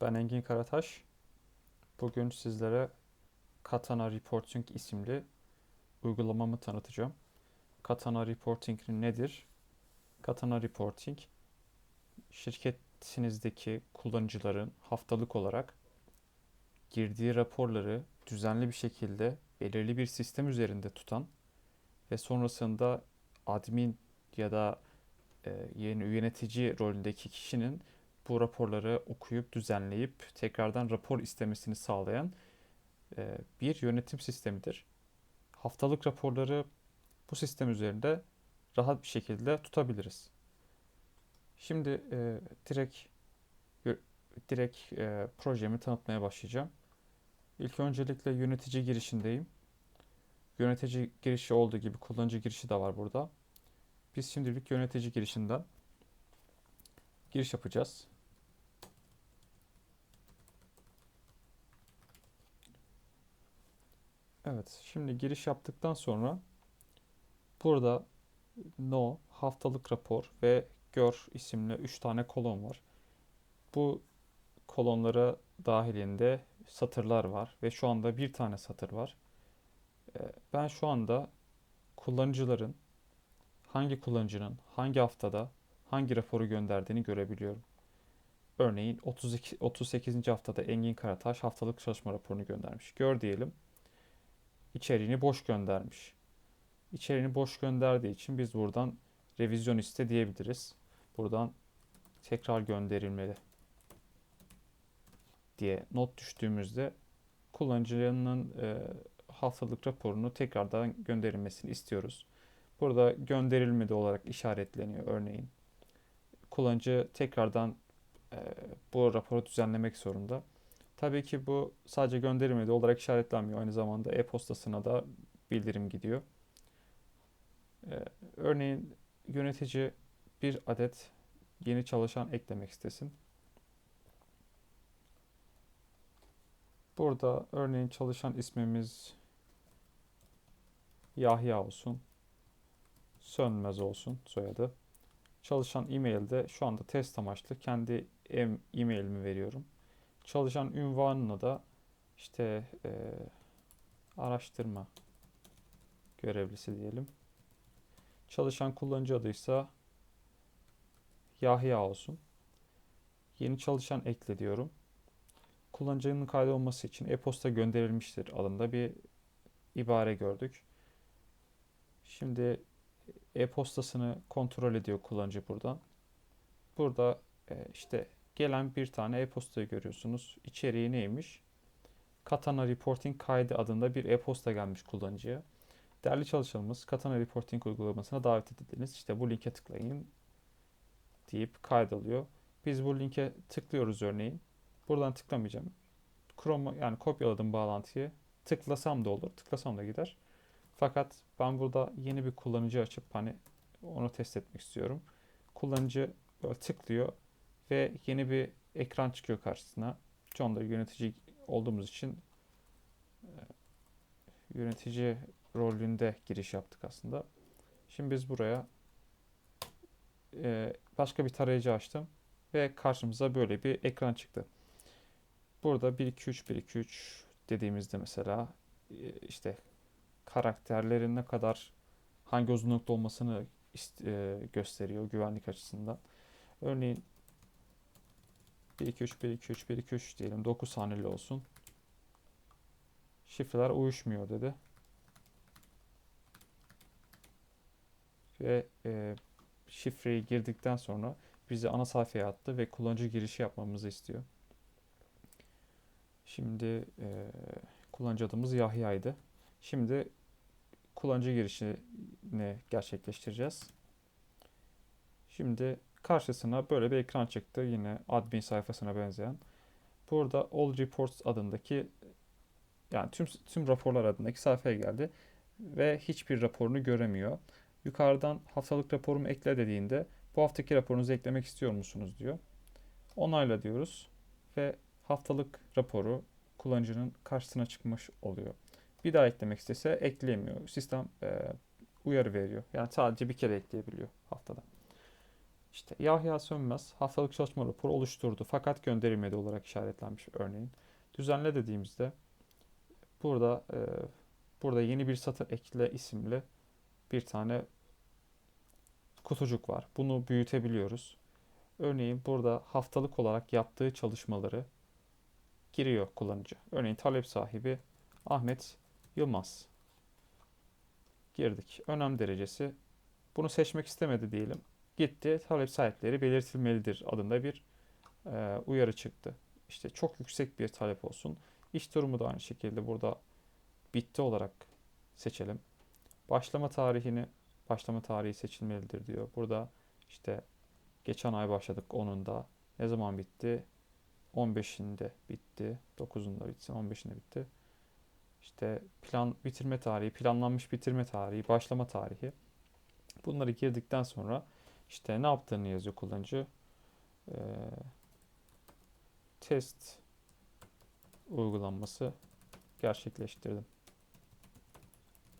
Ben Engin Karataş. Bugün sizlere Katana Reporting isimli uygulamamı tanıtacağım. Katana Reporting nedir? Katana Reporting şirketinizdeki kullanıcıların haftalık olarak girdiği raporları düzenli bir şekilde belirli bir sistem üzerinde tutan ve sonrasında admin ya da e, yeni yönetici rolündeki kişinin bu raporları okuyup düzenleyip tekrardan rapor istemesini sağlayan e, bir yönetim sistemidir. Haftalık raporları bu sistem üzerinde rahat bir şekilde tutabiliriz. Şimdi e, direkt direkt e, projemi tanıtmaya başlayacağım. İlk öncelikle yönetici girişindeyim. Yönetici girişi olduğu gibi kullanıcı girişi de var burada. Biz şimdilik yönetici girişinden giriş yapacağız. Evet, şimdi giriş yaptıktan sonra burada No, haftalık rapor ve Gör isimli 3 tane kolon var. Bu kolonlara dahilinde satırlar var ve şu anda bir tane satır var. Ee, ben şu anda kullanıcıların hangi kullanıcının hangi haftada hangi raporu gönderdiğini görebiliyorum. Örneğin 32, 38. haftada Engin Karataş haftalık çalışma raporunu göndermiş. Gör diyelim. İçeriğini boş göndermiş. İçeriğini boş gönderdiği için biz buradan revizyon iste diyebiliriz. Buradan tekrar gönderilmeli diye not düştüğümüzde kullanıcının e, haftalık raporunu tekrardan gönderilmesini istiyoruz. Burada gönderilmedi olarak işaretleniyor örneğin. Kullanıcı tekrardan e, bu raporu düzenlemek zorunda. Tabii ki bu sadece gönderilmedi olarak işaretlenmiyor. Aynı zamanda e-postasına da bildirim gidiyor. E, örneğin yönetici bir adet yeni çalışan eklemek istesin. Burada örneğin çalışan ismimiz Yahya olsun. Sönmez olsun soyadı. Çalışan e-mailde şu anda test amaçlı kendi e-mailimi veriyorum. Çalışan ünvanını da işte e, araştırma görevlisi diyelim. Çalışan kullanıcı adıysa Yahya olsun. Yeni çalışan ekle diyorum. Kullanıcının kaydolması için e-posta gönderilmiştir adında bir ibare gördük. Şimdi e-postasını kontrol ediyor kullanıcı buradan. Burada e, işte gelen bir tane e-postayı görüyorsunuz. İçeriği neymiş? Katana Reporting kaydı adında bir e-posta gelmiş kullanıcıya. Değerli çalışanımız Katana Reporting uygulamasına davet edildiniz. İşte bu linke tıklayın deyip kaydoluyor. Biz bu linke tıklıyoruz örneğin. Buradan tıklamayacağım. Chrome yani kopyaladım bağlantıyı. Tıklasam da olur, tıklasam da gider. Fakat ben burada yeni bir kullanıcı açıp hani onu test etmek istiyorum. Kullanıcı böyle tıklıyor ve yeni bir ekran çıkıyor karşısına. Anda yönetici olduğumuz için e, yönetici rolünde giriş yaptık aslında. Şimdi biz buraya e, başka bir tarayıcı açtım ve karşımıza böyle bir ekran çıktı. Burada 1 2 3 1 2 3 dediğimizde mesela e, işte karakterlerin ne kadar hangi uzunlukta olmasını gösteriyor güvenlik açısından. Örneğin 1 2 3 1 2 3 1 2 3 diyelim 9 haneli olsun. Şifreler uyuşmuyor dedi. Ve e, şifreyi girdikten sonra bizi ana sayfaya attı ve kullanıcı girişi yapmamızı istiyor. Şimdi e, kullanıcı adımız Yahya'ydı. Şimdi kullanıcı girişini gerçekleştireceğiz. Şimdi karşısına böyle bir ekran çıktı. Yine admin sayfasına benzeyen. Burada All Reports adındaki yani tüm tüm raporlar adındaki sayfaya geldi ve hiçbir raporunu göremiyor. Yukarıdan haftalık raporumu ekle dediğinde bu haftaki raporunuzu eklemek istiyor musunuz diyor. Onayla diyoruz ve haftalık raporu kullanıcının karşısına çıkmış oluyor. Bir daha eklemek istese ekleyemiyor. Sistem e, uyarı veriyor. Yani sadece bir kere ekleyebiliyor haftada. İşte Yahya Sönmez haftalık çalışma raporu oluşturdu fakat gönderilmedi olarak işaretlenmiş örneğin. Düzenle dediğimizde burada e, burada yeni bir satır ekle isimli bir tane kutucuk var. Bunu büyütebiliyoruz. Örneğin burada haftalık olarak yaptığı çalışmaları giriyor kullanıcı. Örneğin talep sahibi Ahmet Yılmaz. Girdik. Önem derecesi. Bunu seçmek istemedi diyelim. Gitti. Talep sahipleri belirtilmelidir adında bir e, uyarı çıktı. İşte çok yüksek bir talep olsun. İş durumu da aynı şekilde burada bitti olarak seçelim. Başlama tarihini başlama tarihi seçilmelidir diyor. Burada işte geçen ay başladık 10'unda. Ne zaman bitti? 15'inde bitti. 9'unda bitsin. 15'inde bitti. İşte plan bitirme tarihi, planlanmış bitirme tarihi, başlama tarihi. Bunları girdikten sonra işte ne yaptığını yazıyor kullanıcı. Ee, test uygulanması gerçekleştirdim.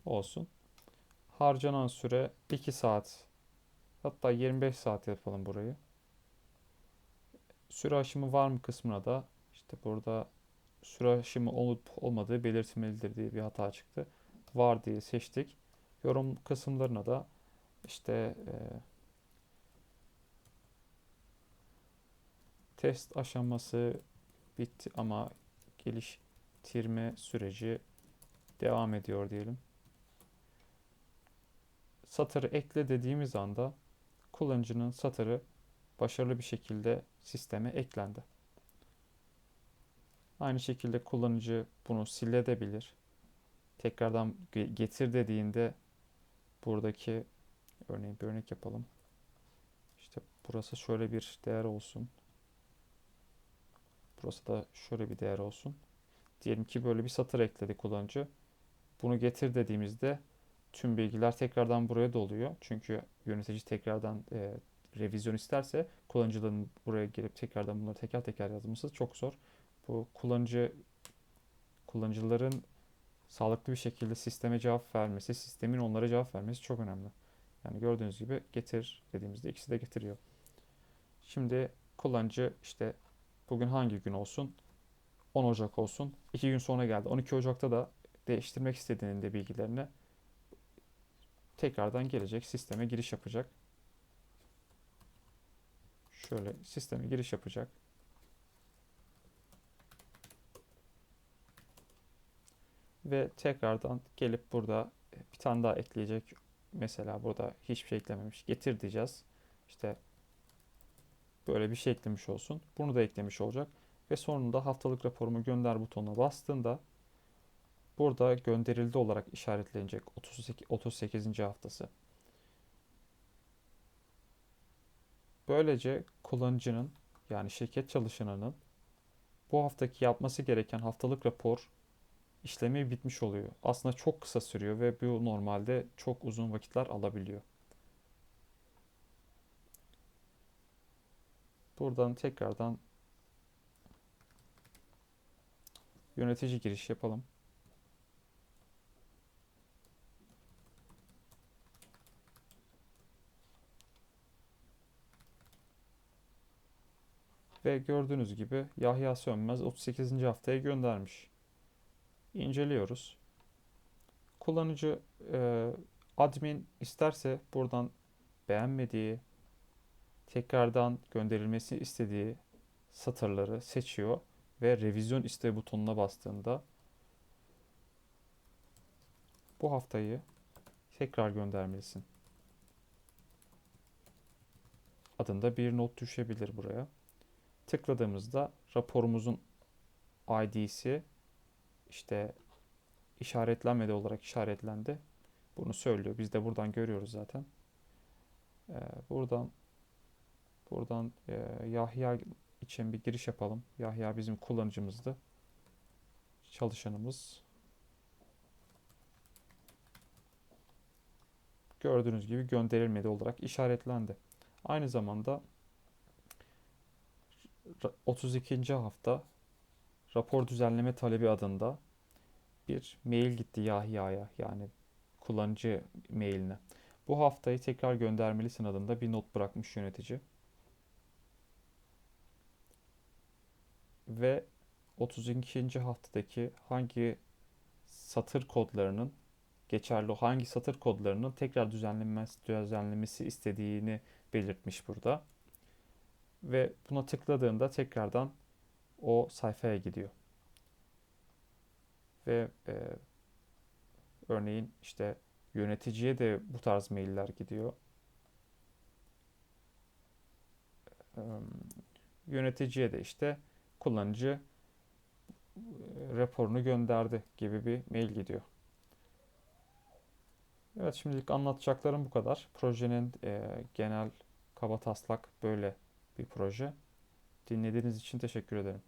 Olsun. Harcanan süre 2 saat. Hatta 25 saat yapalım burayı. Süre aşımı var mı kısmına da işte burada süre aşımı olup olmadığı belirtilmelidir diye bir hata çıktı. Var diye seçtik. Yorum kısımlarına da işte e, test aşaması bitti ama geliştirme süreci devam ediyor diyelim. Satırı ekle dediğimiz anda kullanıcının satırı başarılı bir şekilde sisteme eklendi. Aynı şekilde kullanıcı bunu silebilir. Tekrardan getir dediğinde buradaki örneğin bir örnek yapalım. İşte burası şöyle bir değer olsun. Burası da şöyle bir değer olsun. Diyelim ki böyle bir satır ekledi kullanıcı. Bunu getir dediğimizde tüm bilgiler tekrardan buraya doluyor. Çünkü yönetici tekrardan e, revizyon isterse kullanıcıların buraya gelip tekrardan bunları teker teker yazması çok zor. Bu kullanıcı kullanıcıların sağlıklı bir şekilde sisteme cevap vermesi, sistemin onlara cevap vermesi çok önemli. Yani gördüğünüz gibi getir dediğimizde ikisi de getiriyor. Şimdi kullanıcı işte bugün hangi gün olsun? 10 Ocak olsun. 2 gün sonra geldi. 12 Ocak'ta da değiştirmek istediğinde bilgilerini tekrardan gelecek. Sisteme giriş yapacak. Şöyle sisteme giriş yapacak. Ve tekrardan gelip burada bir tane daha ekleyecek. Mesela burada hiçbir şey eklememiş. Getir diyeceğiz. İşte böyle bir şey eklemiş olsun. Bunu da eklemiş olacak. Ve sonunda haftalık raporumu gönder butonuna bastığında burada gönderildi olarak işaretlenecek 38, 38. haftası. Böylece kullanıcının yani şirket çalışanının bu haftaki yapması gereken haftalık rapor işlemi bitmiş oluyor. Aslında çok kısa sürüyor ve bu normalde çok uzun vakitler alabiliyor. Buradan tekrardan yönetici giriş yapalım. Ve gördüğünüz gibi Yahya Sönmez 38. haftaya göndermiş. İnceliyoruz. Kullanıcı e, admin isterse buradan beğenmediği, tekrardan gönderilmesi istediği satırları seçiyor ve revizyon iste butonuna bastığında bu haftayı tekrar göndermelisin. Adında bir not düşebilir buraya. Tıkladığımızda raporumuzun ID'si işte işaretlenmedi olarak işaretlendi. Bunu söylüyor. Biz de buradan görüyoruz zaten. Ee, buradan buradan e, Yahya için bir giriş yapalım. Yahya bizim kullanıcımızdı. Çalışanımız. Gördüğünüz gibi gönderilmedi olarak işaretlendi. Aynı zamanda 32. hafta rapor düzenleme talebi adında bir mail gitti Yahya'ya yani kullanıcı mailine. Bu haftayı tekrar göndermelisin adında bir not bırakmış yönetici. Ve 32. haftadaki hangi satır kodlarının geçerli hangi satır kodlarının tekrar düzenlenmesi, düzenlemesi istediğini belirtmiş burada. Ve buna tıkladığında tekrardan o sayfaya gidiyor. Ve e, örneğin işte yöneticiye de bu tarz mailler gidiyor. E, yöneticiye de işte kullanıcı e, raporunu gönderdi gibi bir mail gidiyor. Evet şimdilik anlatacaklarım bu kadar. Projenin e, genel kaba taslak böyle bir proje. Dinlediğiniz için teşekkür ederim.